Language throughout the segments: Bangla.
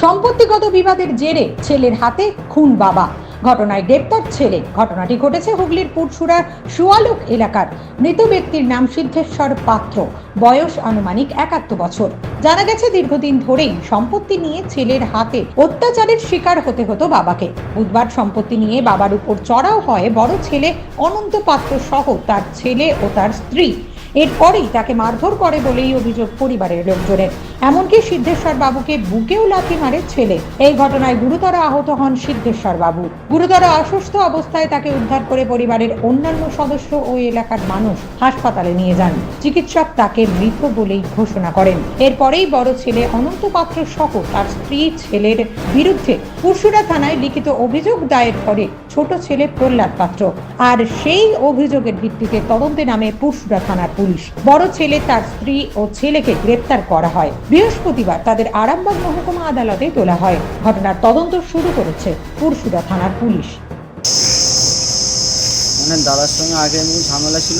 সম্পত্তিগত বিবাদের জেরে ছেলের হাতে খুন বাবা। ঘটনায় গ্রেপ্তার ছেলে। ঘটনাটি ঘটেছে হুগলির পুরসুরার সুয়ালুক এলাকার। মৃত ব্যক্তির নাম সিদ্ধেশ্বর পাত্র। বয়স আনুমানিক একাত্তর বছর। জানা গেছে, দীর্ঘদিন ধরেই সম্পত্তি নিয়ে ছেলের হাতে অত্যাচারের শিকার হতে হতো বাবাকে। বুধবার সম্পত্তি নিয়ে বাবার উপর চড়াও হয় বড় ছেলে অনন্ত পাত্র সহ তার ছেলে ও তার স্ত্রী। এরপরেই তাকে মারধর করে বলেই অভিযোগ পরিবারের লোকজনের। এমনকি সিদ্ধেশ্বর বাবুকে বুকেও লাথি মারে ছেলে। এই ঘটনায় গুরুতর আহত হন সিদ্ধেশ্বর বাবু গুরুতর অসুস্থ অবস্থায় তাকে উদ্ধার করে পরিবারের অন্যান্য সদস্য ও এলাকার মানুষ হাসপাতালে নিয়ে যান। চিকিৎসক তাকে মৃত বলেই ঘোষণা করেন। এরপরেই বড় ছেলে অনন্ত পাত্র সহ তার স্ত্রী ছেলের বিরুদ্ধে পুরসুরা থানায় লিখিত অভিযোগ দায়ের করে ছোট ছেলে প্রহ্লাদ পাত্র। আর সেই অভিযোগের ভিত্তিতে তদন্তে নামে পুরসুরা থানার পুলিশ। বড় ছেলে তার স্ত্রী ও ছেলেকে গ্রেপ্তার করা হয়। বৃহস্পতিবার তাদের আরামবাগ মহকুমা আদালতে তোলা হয়। ঘটনার তদন্ত শুরু করেছে পুরসুরা থানার পুলিশ। মানে দাদার সঙ্গে আগে এমনি ঝামেলা ছিল,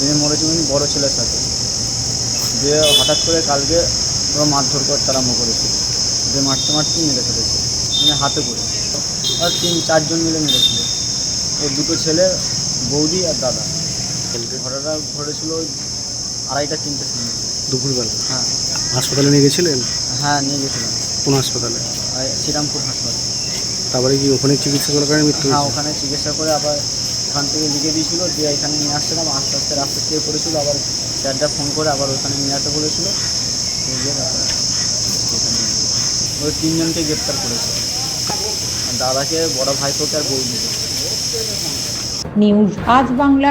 তিনি মরেছে উনি বড় ছেলের সাথে। দিয়ে হঠাৎ করে কালকে ওরা মারধর করতে আরম্ভ করেছে। যে মারতে মারতে মেরে ফেলেছে। মানে হাতে করে। আর তিন, চারজন মিলে মেরেছিল। ওর দুটো ছেলে, বৌদি আর দাদা। ঘটনাটা ঘটেছিল ওই আড়াইটা তিনটে সময়। দুপুরবেলা? হ্যাঁ। হাসপাতালে নিয়ে গেছিলেন? হ্যাঁ নিয়ে গেছিলাম। কোন হাসপাতালে? শ্রীরামপুর হাসপাতাল। তারপরে কি ওখানে চিকিৎসা চলাকালীন মৃত্যু হ্যাঁ ওখানে চিকিৎসা করে আবার ওখান থেকে লিখে দিয়েছিল দিয়ে এখানে নিয়ে আসছিলাম আস্তে আস্তে রাস্তা থেকে পড়েছিল আবার স্যারটা ফোন করে আবার ওখানে নিয়ে আসতে বলেছিল। ওই তিনজনকে গ্রেপ্তার করেছে। আর দাদাকে বড় ভাইপোকে আর বৌদিকে নিউজ আজ বাংলা।